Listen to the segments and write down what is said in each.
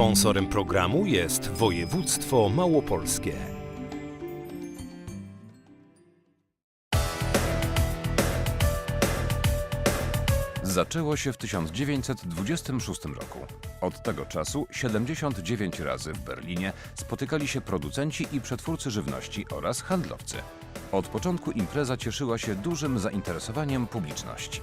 Sponsorem programu jest województwo małopolskie. Zaczęło się w 1926 roku. Od tego czasu 79 razy w Berlinie spotykali się producenci i przetwórcy żywności oraz handlowcy. Od początku impreza cieszyła się dużym zainteresowaniem publiczności.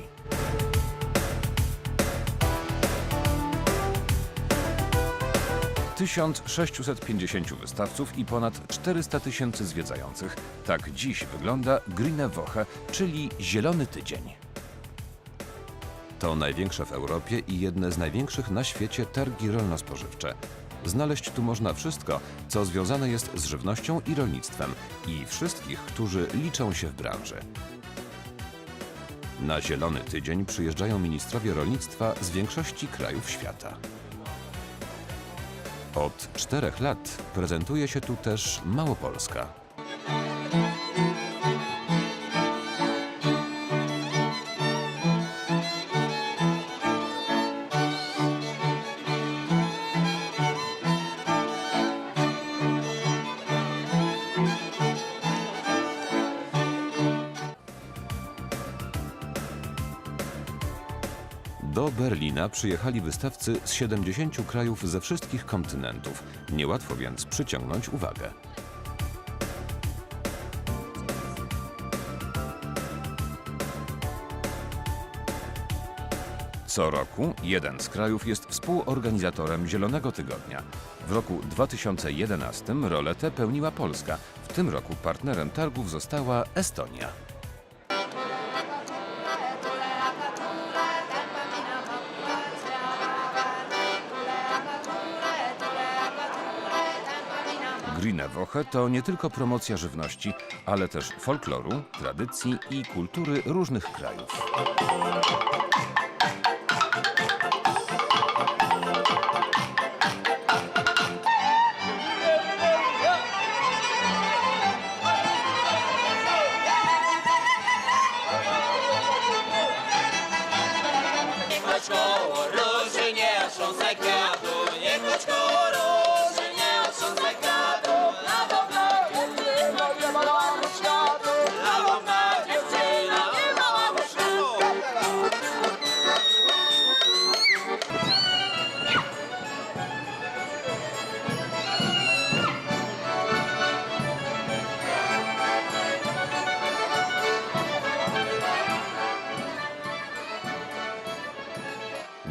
Tysiąc 650 wystawców i ponad 400 tysięcy zwiedzających. Tak dziś wygląda Grüne Woche, czyli Zielony Tydzień. To największe w Europie i jedne z największych na świecie targi rolno-spożywcze. Znaleźć tu można wszystko, co związane jest z żywnością i rolnictwem i wszystkich, którzy liczą się w branży. Na Zielony Tydzień przyjeżdżają ministrowie rolnictwa z większości krajów świata. Od czterech lat prezentuje się tu też Małopolska. Do Berlina przyjechali wystawcy z 70 krajów ze wszystkich kontynentów. Niełatwo więc przyciągnąć uwagę. Co roku jeden z krajów jest współorganizatorem Zielonego Tygodnia. W roku 2011 rolę tę pełniła Polska. W tym roku partnerem targów została Estonia. Grüne Woche to nie tylko promocja żywności, ale też folkloru, tradycji i kultury różnych krajów.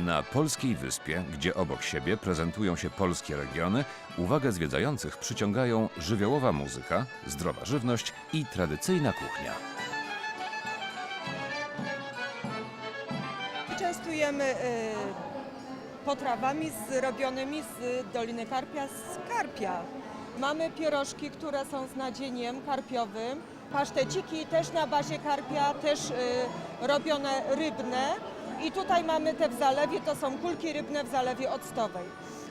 Na Polskiej Wyspie, gdzie obok siebie prezentują się polskie regiony, uwagę zwiedzających przyciągają żywiołowa muzyka, zdrowa żywność i tradycyjna kuchnia. Częstujemy y, potrawami zrobionymi z Doliny Karpia, z karpia. Mamy pierożki, które są z nadzieniem karpiowym, paszteciki też na bazie karpia, też y, robione rybne. I tutaj mamy te w zalewie, to są kulki rybne w zalewie octowej.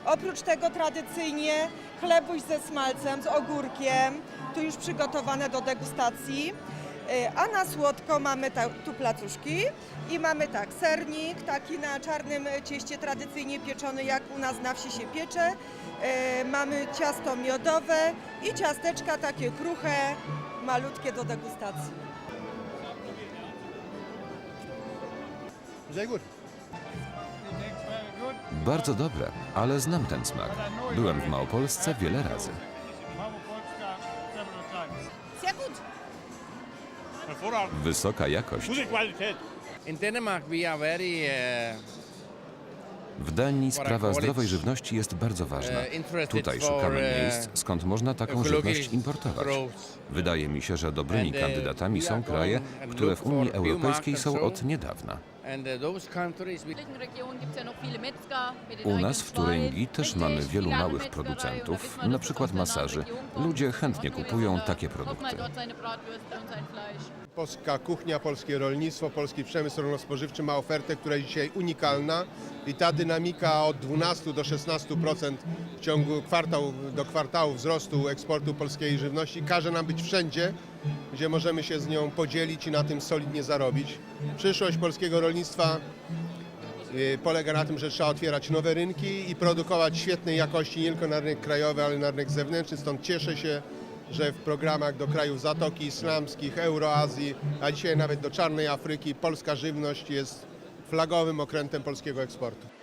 Oprócz tego tradycyjnie chlebuś ze smalcem, z ogórkiem, tu już przygotowane do degustacji. Y, A na słodko mamy ta, tu placuszki i mamy tak, sernik taki na czarnym cieście tradycyjnie pieczony, jak u nas na wsi się piecze. Y, Mamy ciasto miodowe i ciasteczka takie kruche, malutkie do degustacji. Sehr gut. Bardzo dobre, ale znam ten smak. Byłem w Małopolsce wiele razy. Sehr gut. Hervorragend. Wysoka jakość. Gute Qualität. In Denmark we are very uh, W Danii sprawa zdrowej żywności jest bardzo ważna. Tutaj szukamy miejsc, skąd można taką żywność importować. Wydaje mi się, że dobrymi kandydatami są kraje, które w Unii Europejskiej są od niedawna. Uh, U nas w Turyngii też mamy wielu małych producentów, na przykład masaży. Ludzie chętnie kupują takie produkty. Polska kuchnia, polskie rolnictwo, polski przemysł rolno-spożywczy ma ofertę, która jest dzisiaj unikalna i ta dynamika od 12 do 16% w ciągu kwartał do kwartału wzrostu eksportu polskiej żywności każe nam być wszędzie, gdzie możemy się z nią podzielić i na tym solidnie zarobić. Przyszłość polskiego rolnictwa y, polega na tym, że trzeba otwierać nowe rynki i produkować świetnej jakości nie tylko na rynek krajowy, ale na rynek zewnętrzny. Stąd cieszę się, że w programach do krajów Zatoki Islamskich, Euroazji, a dzisiaj nawet do Czarnej Afryki polska żywność jest flagowym okrętem polskiego eksportu.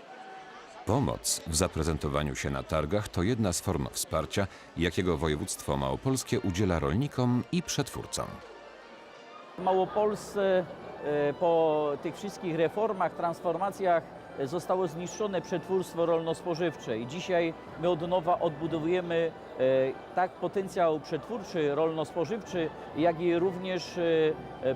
Pomoc w zaprezentowaniu się na targach to jedna z form wsparcia, jakiego województwo małopolskie udziela rolnikom i przetwórcom. Małopolsce e, po tych wszystkich reformach, transformacjach e, zostało zniszczone przetwórstwo rolno-spożywcze i dzisiaj my od nowa odbudowujemy e, tak potencjał przetwórczy, rolno-spożywczy, jak i również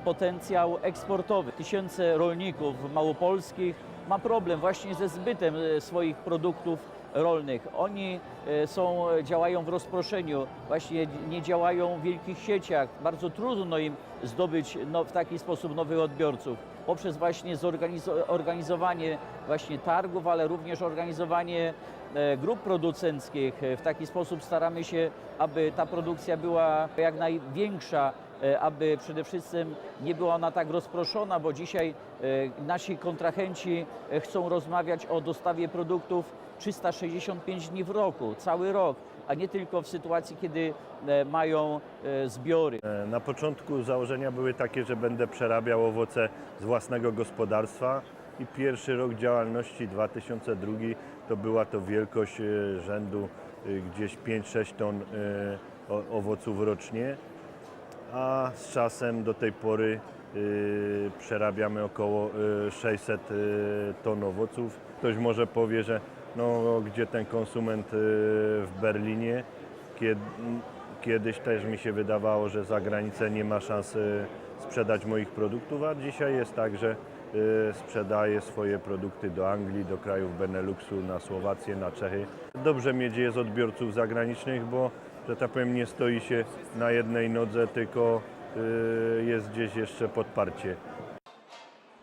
potencjał eksportowy. Tysiące rolników małopolskich ma problem właśnie ze zbytem e, swoich produktów rolnych. Oni e, są, działają w rozproszeniu, właśnie nie działają w wielkich sieciach. Bardzo trudno im zdobyć no, w taki sposób nowych odbiorców. Poprzez właśnie zorganizo- organizowanie właśnie targów, ale również organizowanie e, grup producenckich. E, W taki sposób staramy się, aby ta produkcja była jak największa, e, aby przede wszystkim nie była ona tak rozproszona, bo dzisiaj e, nasi kontrahenci e, chcą rozmawiać o dostawie produktów 365 dni w roku, cały rok, a nie tylko w sytuacji, kiedy e, mają e, zbiory. E, Na początku założenia były takie, że będę przerabiał owoce z własnego gospodarstwa i pierwszy rok działalności 2002 to była to wielkość e, rzędu e, gdzieś 5-6 ton e, owoców rocznie, a z czasem do tej pory przerabiamy około e, 600 e, ton owoców. Ktoś może powie, że no, gdzie ten konsument w Berlinie, kiedy, Kiedyś też mi się wydawało, że za granicę nie ma szans sprzedać moich produktów, a dzisiaj jest tak, że y, sprzedaję swoje produkty do Anglii, do krajów Beneluxu, na Słowację, na Czechy. Dobrze mieć jest odbiorców zagranicznych, bo że tak powiem nie stoi się na jednej nodze, tylko y, jest gdzieś jeszcze podparcie.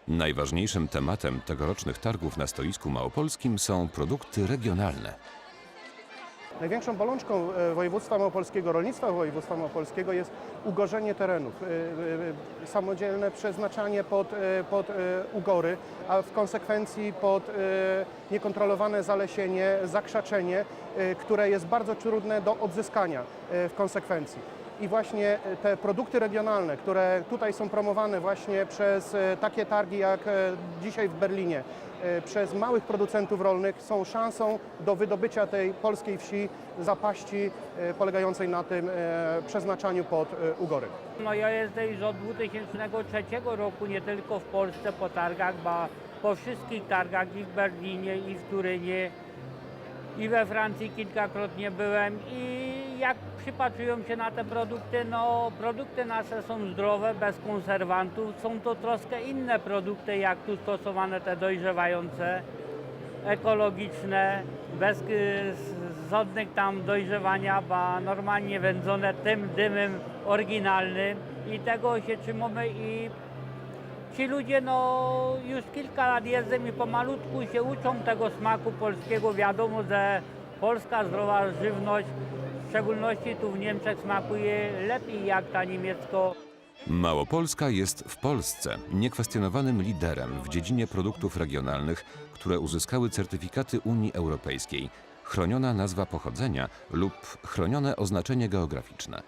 Najważniejszym tematem tegorocznych targów na stoisku małopolskim są produkty regionalne. Największą bolączką e, województwa małopolskiego, rolnictwa województwa małopolskiego jest ugorzenie terenów, e, e, samodzielne przeznaczanie pod, pod ugory, a w konsekwencji pod niekontrolowane zalesienie, zakrzaczenie, które jest bardzo trudne do odzyskania w konsekwencji. I właśnie e, te produkty regionalne, które tutaj są promowane właśnie przez e, takie targi jak e, dzisiaj w Berlinie, przez małych producentów rolnych są szansą do wydobycia tej polskiej wsi zapaści polegającej na tym przeznaczaniu pod ugory. No ja jeżdżę już od 2003 roku nie tylko w Polsce po targach, bo po wszystkich targach i w Berlinie, i w Turynie, i we Francji kilkakrotnie byłem i jak przypatrują się na te produkty, no produkty nasze są zdrowe, bez konserwantów, są to troszkę inne produkty jak tu stosowane te dojrzewające, ekologiczne, bez y, żadnych tam dojrzewania, bo normalnie wędzone tym dymem oryginalnym. I tego się trzymamy i ci ludzie no już kilka lat jeżdżą i pomalutku się uczą tego smaku polskiego. Wiadomo, że polska zdrowa żywność, szczególności tu w Niemczech smakuje lepiej jak ta niemiecko. Małopolska jest w Polsce niekwestionowanym liderem w dziedzinie produktów regionalnych, które uzyskały certyfikaty Unii Europejskiej, chroniona nazwa pochodzenia lub chronione oznaczenie geograficzne.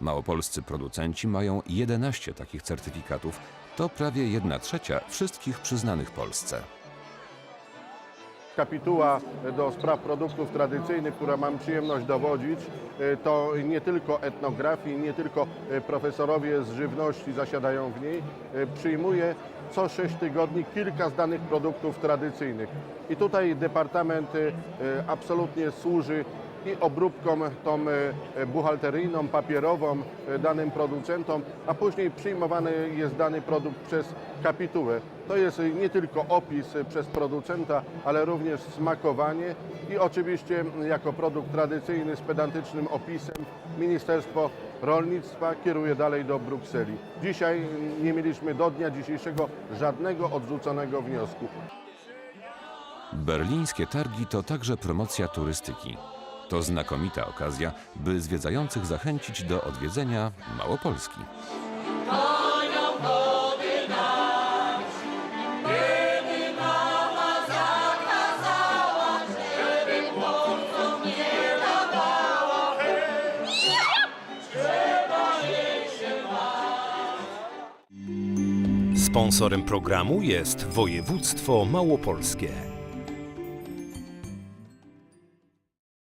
Małopolscy producenci mają 11 takich certyfikatów, to prawie 1 trzecia wszystkich przyznanych Polsce. Kapituła do spraw produktów tradycyjnych, która mam przyjemność dowodzić, y, to nie tylko etnografii, nie tylko y, profesorowie z żywności zasiadają w niej, y, przyjmuje co 6 tygodni kilka z danych produktów tradycyjnych. I tutaj departament absolutnie służy i obróbką tą buchalteryjną, papierową danym producentom, a później przyjmowany jest dany produkt przez kapitułę. To jest nie tylko opis przez producenta, ale również smakowanie i oczywiście jako produkt tradycyjny z pedantycznym opisem Ministerstwo Rolnictwa kieruje dalej do Brukseli. Dzisiaj nie mieliśmy do dnia dzisiejszego żadnego odrzuconego wniosku. Berlińskie targi to także promocja turystyki. To znakomita okazja, by zwiedzających zachęcić do odwiedzenia Małopolski. Sponsorem programu jest województwo małopolskie.